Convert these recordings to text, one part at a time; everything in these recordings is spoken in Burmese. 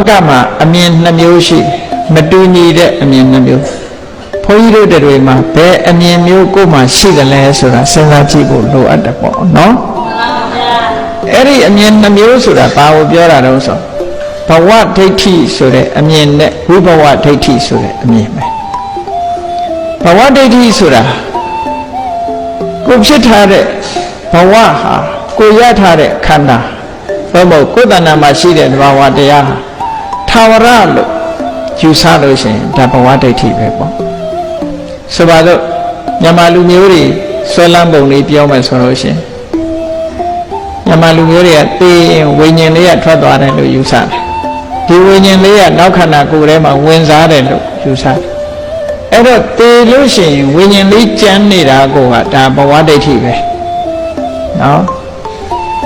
လောကမှာအမြင်နှမျိုးရှိတယ်မတူညီတဲ့အမြင်နှမျိုးဘုန်းကြီးတို့တွေမှာဘယ်အမြင်မျိုးကိုယ်မှရှိတယ်လဲဆိုတာစဉ်းစားကြည့်ဖို့လိုအပ်တယ်ပေါ့နော်အဲ့ဒီအမြင်နှမျိုးဆိုတာဘာကိုပြောတာတုံးဆိုဘဝဒိဋ္ဌိဆိုတဲ့အမြင်နဲ့ဝိဘဝဒိဋ္ဌိဆိုတဲ့အမြင်ပဲဘဝဒိဋ္ဌိဆိုတာကိုယ်ဖြစ်ထားတဲ့ဘဝဟာကိုယ်ရထားတဲ့ခန္ဓာဘယ်မို့ကိုယ်တဏ္ဍာမှာရှိတဲ့ဘဝတရားဟာ ထာဝရလို့ယူဆလို့ရှိရင်ဒါဘဝဒိဋ္ဌိပဲပေါ့ဆိုပါတော့မြန်မာလူမျိုးတွေဆွဲလန်းပုံလေးပြောမယ်ဆိုလို့ရှိရင်မြန်မာလူမျိုးတွေကသိရင်ဝိညာဉ်လေးကထွက်သွားတယ်လို့ယူဆတယ်ဒီဝိညာဉ်လေးကနောက်ခန္ဓာကိုယ်ထဲမှာဝင်စားတယ်လို့ယူဆတယ်အဲ့တော့သိလို့ရှိရင်ဝိညာဉ်လေးကြမ်းနေတာကိုကဒါဘဝဒိဋ္ဌိပဲနော်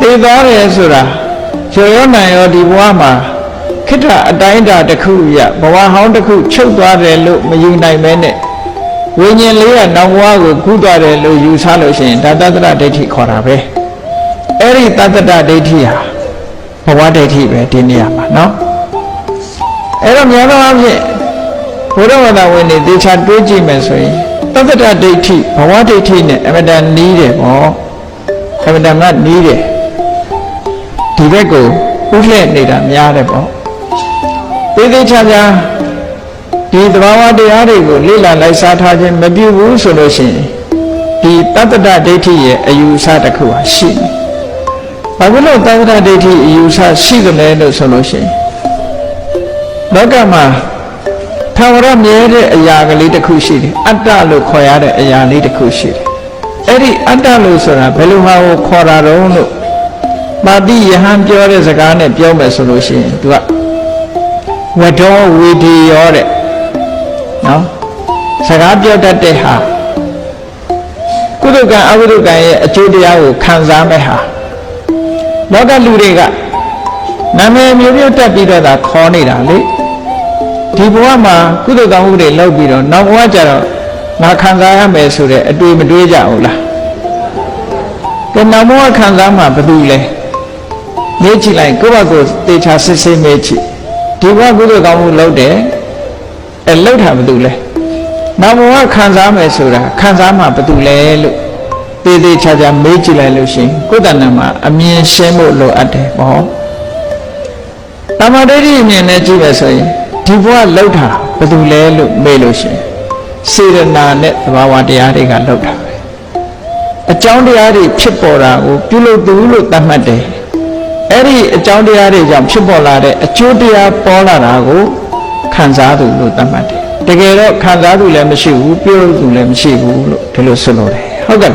သိသွားတယ်ဆိုတာရောရောနိုင်ရောဒီဘဝမှာ ခိတ္တအတိုင်းအတာတစ်ခုရဘဝဟောင်းတစ်ခုချုပ်သွားတယ်လို့မယူနိုင်မဲနဲ့ဝိညာဉ်လေးကနောက်ဘဝကိုကူးသွားတယ်လို့ယူဆလို့ရှိရင်ဒါတတ္တရဒိဋ္ဌိခေါ်တာပဲအဲ့ဒီတတ္တရဒိဋ္ဌိဟာဘဝဒိဋ္ဌိပဲဒီနေရာမှာနော်အဲ့တော့များသောအားဖြင့်ဘုရားဝါဒဝင်နေသေချာတွေးကြည့်မယ်ဆိုရင်တတ္တရဒိဋ္ဌိဘဝဒိဋ္ဌိနဲ့အမတန်နီးတယ်ပေါ့အမတန်ကနီးတယ်ဒီဘက်ကိုဥလှည့်နေတာများတယ်ပေါ့ သေသေးချာချာဒီသဘာဝတရားတွေကိုလေ့လာလိုက်စားထားခြင်းမပြုဘူးဆိုလို့ရှိရင်ဒီတတ္တရဒိဋ္ဌိရဲ့အယူအဆတစ်ခုဟာရှိတယ်။ဘာဖြစ်လို့တတ္တရဒိဋ္ဌိအယူအဆရှိတယ်လဲလို့ဆိုလို့ရှိရင်လောကမှာထာဝရမြဲတဲ့အရာကလေးတစ်ခုရှိတယ်။အတ္တလို့ခေါ်ရတဲ့အရာလေးတစ်ခုရှိတယ်။အဲ့ဒီအတ္တလို့ဆိုတာဘယ်လိုဟာကိုခေါ်တာတုံးလို့ပါတိယဟန်ပြောတဲ့စကားနဲ့ပြောမယ်ဆိုလို့ရှိရင် तू က ဝဒောဝေဒီယောတဲ့နော်စကားပြောတတ်တဲ့ဟာကုသကံအကုသကံရဲ့အကျိုးတရားကိုခံစားမဲ့ဟာလောကလူတွေကနာမည်မျိုးမျိုးတက်ပြီးတော့သာခေါ်နေတာလေဒီဘဝမှာကုသကံမှုတွေလောက်ပြီးတော့နောက်ဘဝကျတော့ငါခံစားရမယ်ဆိုတဲ့အတွေ့မတွေးကြဘူးလားကဲနောက်ဘဝခံစားမှာဘာလို့လဲမေးကြည့်လိုက်ကိုယ့်ဘက်ကိုတေချာစစ်စစ်မေးကြည့် ဒီဘဝကုသိုလ်ကောင်းမှုလုပ်တယ်အဲလှုပ်တာဘာလို့လဲနောက်ဘဝခံစားမယ်ဆိုတာခံစားမှာဘာလို့လဲလို့သေးသေးချာချာမေးကြည့်လိုက်လို့ရှိရင်ကိုယ်တဏ္ဍာမှာအမြင်ရှင်းဖို့လိုအပ်တယ်ပေါ့တမဒိဋ္ဌိအမြင်နဲ့ကြည့်မယ်ဆိုရင်ဒီဘဝလှုပ်တာဘာလို့လဲလို့မေးလို့ရှိရင်စေရနာနဲ့သဘာဝတရားတွေကလှုပ်တာပဲအကြောင်းတရားတွေဖြစ်ပေါ်တာကိုပြုလုပ်သူလို့သတ်မှတ်တယ် အဲ့ဒီအကြောင်းတရားတွေကြောင့်ဖြစ်ပေါ်လာတဲ့အကျိုးတရားပေါ်လာတာကိုခံစားသူလို့သတ်မှတ်တယ်တကယ်တော့ခံစားသူလည်းမရှိဘူးပြုလုပ်သူလည်းမရှိဘူးလို့ဒီလိုဆိုလို့တယ်ဟုတ်ကဲ့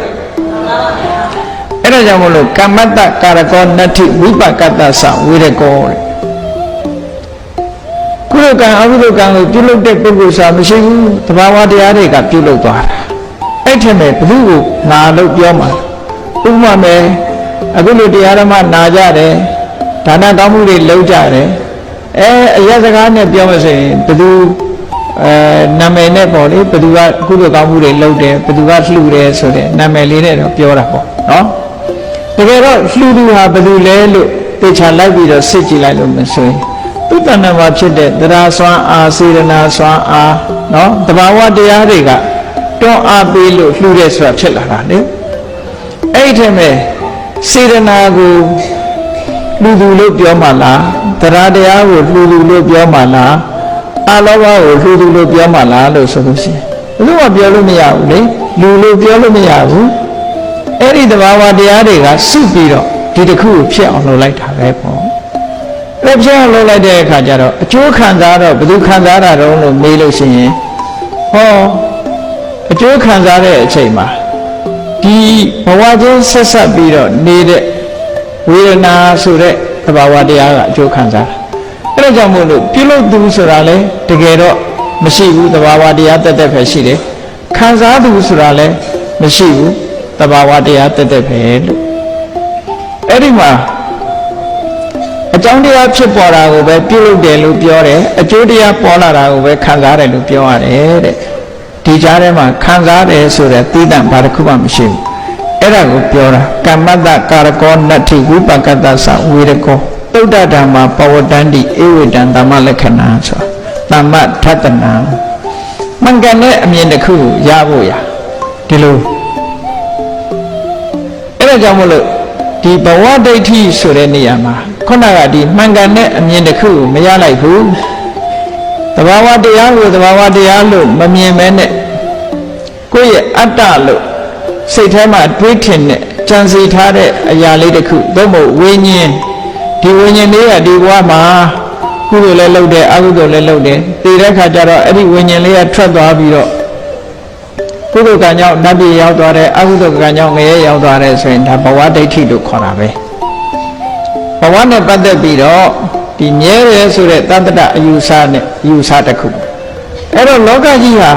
အဲ့ဒါကြောင့်မလို့ကမ္မတ္တကာရကောနတ္ထိဝိပကတ္တသဝေရကောတဲ့ကုလကံအကုလကံကိုပြုလုပ်တဲ့ပုဂ္ဂိုလ်ဆိုတာမရှိဘူးတဘာဝတရားတွေကပြုလုပ်သွားတာအဲ့ထက်မဲ့ဘု து ကိုငါလို့ပြောမှာဥပမာမဲ့ အခုလိုတရားဓမ္မနာကြတယ်ဒါနကောင်းမှုတွေလုပ်ကြတယ်အဲအရက်စကားနဲ့ပြောမဆိုရင်ဘသူအဲနာမည်နဲ့ပေါ့လေဘသူကကုသိုလ်ကောင်းမှုတွေလုပ်တယ်ဘသူကလှူတယ်ဆိုတဲ့နာမည်လေးနဲ့တော့ပြောတာပေါ့နော်တကယ်တော့လှူသူဟာဘသူလဲလို့တေချာလိုက်ပြီးတော့စစ်ကြည့်လိုက်လို့မဆိုရင်သူတဏ္ဍမှာဖြစ်တဲ့တရားစွမ်းအားစေရနာစွမ်းအားနော်တဘာဝတရားတွေကတွန်းအားပေးလို့လှူတယ်ဆိုတာဖြစ်လာတာလေအဲ့ဒီထက်မဲ့ စေရနာကိုလူသူလို့ပြောမှလားတရားတရားကိုလူသူလို့ပြောမှလားအလောဘကိုလူသူလို့ပြောမှလားလို့ဆိုလို့ရှိရင်ဘယ်လိုမှပြောလို့မရဘူးလေလူလို့ပြောလို့မရဘူးအဲ့ဒီသဘာဝတရားတွေကစုပြီးတော့ဒီတစ်ခုကိုဖြစ်အောင်လုပ်လိုက်တာပဲပေါ့အဲ့ဖြစ်အောင်လုပ်လိုက်တဲ့အခါကျတော့အကျိုးခံစားတော့ဘယ်သူခံစားတာတော့လို့မေးလို့ရှိရင်ဟောအကျိုးခံစားတဲ့အချိန်မှာ ဒီဘဝချင်းဆက်ဆက်ပြီးတော့နေတဲ့ဝေဒနာဆိုတဲ့သဘာဝတရားကအကျိုးခံစားတာအဲ့ဒါကြောင့်မို့လို့ပြုလုပ်သူဆိုတာလေတကယ်တော့မရှိဘူးသဘာဝတရားတက်တက်ပဲရှိတယ်ခံစားသူဆိုတာလေမရှိဘူးသဘာဝတရားတက်တက်ပဲလို့အဲ့ဒီမှာအကြောင်းတရားဖြစ်ပေါ်တာကိုပဲပြုလုပ်တယ်လို့ပြောတယ်အကျိုးတရားပေါ်လာတာကိုပဲခံစားတယ်လို့ပြောရတယ်တဲ့ ဒီကြားထဲမှာခံစားတယ်ဆိုတဲ့သိတံဘာတစ်ခုမှမရှိဘူးအဲ့ဒါကိုပြောတာကမ္မတ္တကာရကောနတ္ထိဝိပကတ္တသဝေရကောသုဒ္ဓဓမ္မပဝတ္တန္တိဧဝတံသမ္မလက္ခဏာဆိုတာသမ္မထတနာမှန်ကန်တဲ့အမြင်တစ်ခုကိုရဖို့ရဒီလိုအဲ့ဒါကြောင့်မလို့ဒီဘဝဒိဋ္ဌိဆိုတဲ့နေရာမှာခုနကဒီမှန်ကန်တဲ့အမြင်တစ်ခုကိုမရလိုက်ဘူး တဘာဝတရားကိုတဘာဝတရားလို့မမြင်မဲနဲ့ကိုယ့်ရဲ့အတ္တလို့စိတ်ထဲမှာတွေးထင်တဲ့ကြံစီထားတဲ့အရာလေးတစ်ခုသို့မဟုတ်ဝိညာဉ်ဒီဝိညာဉ်လေးကဒီဘဝမှာကုသိုလ်လည်းလုပ်တယ်အကုသိုလ်လည်းလုပ်တယ်တည်တဲ့ခါကျတော့အဲ့ဒီဝိညာဉ်လေးကထွက်သွားပြီးတော့ကုသိုလ်ကံကြောင့်နတ်ပြည်ရောက်သွားတယ်အကုသိုလ်ကံကြောင့်ငရဲရောက်သွားတယ်ဆိုရင်ဒါဘဝဒိဋ္ဌိလို့ခေါ်တာပဲဘဝနဲ့ပတ်သက်ပြီးတော့ ဒီမြဲတယ်ဆိုတဲ့တတ္တအယူဆနဲ့အယူဆတစ်ခုအဲ့တော့လောကကြီးဟာ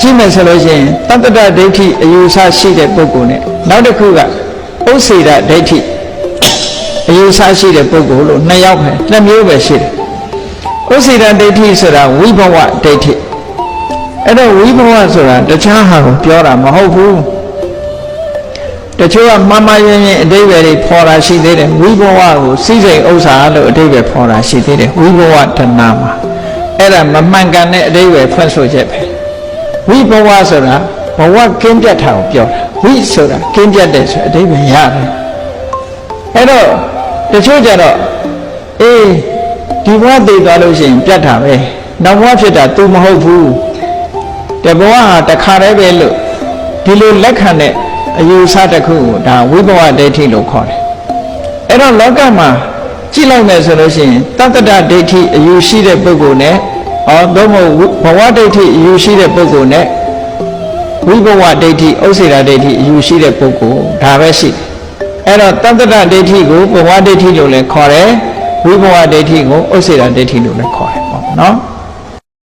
ကြည့်မယ်ဆိုလို့ရှိရင်တတ္တဒိဋ္ဌိအယူဆရှိတဲ့ပုဂ္ဂိုလ်နဲ့နောက်တစ်ခုကဥစ္စေဒဒိဋ္ဌိအယူဆရှိတဲ့ပုဂ္ဂိုလ်လို့နှစ်ယောက်ပဲနှစ်မျိုးပဲရှိတယ်ဥစ္စေဒဒိဋ္ဌိဆိုတာဝိဘဝဒိဋ္ဌိအဲ့တော့ဝိဘဝဆိုတာတခြားဟာကိုပြောတာမဟုတ်ဘူး တချို့ကမမယင်းရင်အတိပ္ပယ်တွေဖော်တာရှိသေးတယ်ဝိဘဝကိုစိစိမ်ဥစ္စာလို့အတိပ္ပယ်ဖော်တာရှိသေးတယ်ဝိဘဝတဏမှာအဲ့ဒါမမှန်ကန်တဲ့အတိပ္ပယ်ဖွင့်ဆိုချက်ပဲဝိဘဝဆိုတာဘဝကင်းပြတ်တာကိုပြောတာဝိဆိုတာကင်းပြတ်တယ်ဆိုအတိပ္ပယ်ရတယ်အဲ့တော့တချို့ကြတော့အေးဒီဘဝသိသွားလို့ရှိရင်ပြတ်တာပဲနောက်ဘဝဖြစ်တာ तू မဟုတ်ဘူးတဘဝဟာတခါတည်းပဲလို့ဒီလိုလက်ခံတဲ့ အယူဆတစ်ခုကိုဒါဝိဘဝဒိဋ္ဌိလို့ခေါ်တယ်အဲ့တော့လောကမှာကြည့်လိုက်မယ်ဆိုလို့ရှိရင်တတ္တဒဒိဋ္ဌိအယူရှိတဲ့ပုဂ္ဂိုလ်နဲ့ဟောသို့မဟုတ်ဘဝဒိဋ္ဌိအယူရှိတဲ့ပုဂ္ဂိုလ်နဲ့ဝိဘဝဒိဋ္ဌိဥစ္စေတာဒိဋ္ဌိအယူရှိတဲ့ပုဂ္ဂိုလ်ဒါပဲရှိတယ်အဲ့တော့တတ္တဒဒိဋ္ဌိကိုဘဝဒိဋ္ဌိလို့လည်းခေါ်တယ်ဝိဘဝဒိဋ္ဌိကိုဥစ္စေတာဒိဋ္ဌိလို့လည်းခေါ်တယ်ပေါ့နော်